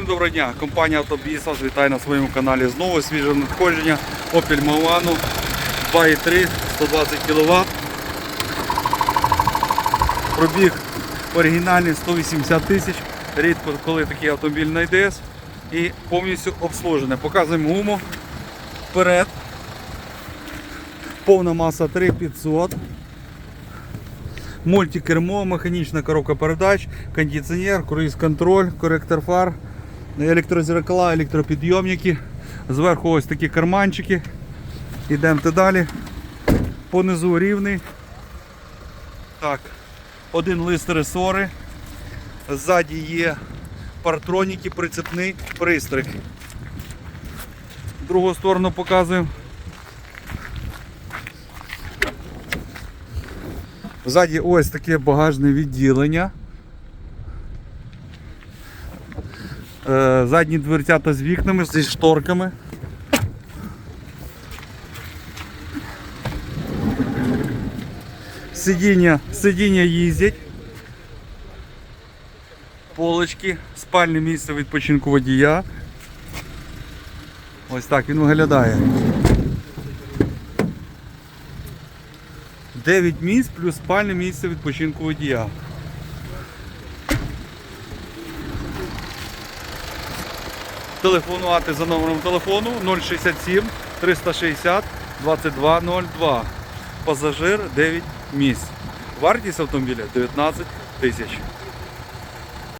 Доброго дня, компанія Автобіс вас вітає на своєму каналі знову свіже надходження Opel Movano 2.3 120 кВт. Пробіг оригінальний 180 тисяч. Рідко коли такий автомобіль на і повністю обслужений. Показуємо гуму вперед. Повна маса 3500. Мультикермо, механічна коробка передач, кондиціонер, круїз-контроль, коректор фар, електрозеркала, електропідйомники. Зверху ось такі карманчики. Йдемо далі. Понизу рівний. Так, один лист ресори. Ззаді є партроніки, прицепний пристрій. Другу сторону показуємо. Ззаді ось таке багажне відділення. Задні дверцята з вікнами, зі шторками. Сидіння, сидіння їздять. Полочки, спальне місце відпочинку водія. Ось так він виглядає. 9 місць плюс спальне місце відпочинку водія. Телефонувати за номером телефону 067 360 2202. Пасажир 9 місць. Вартість автомобіля 19 тисяч.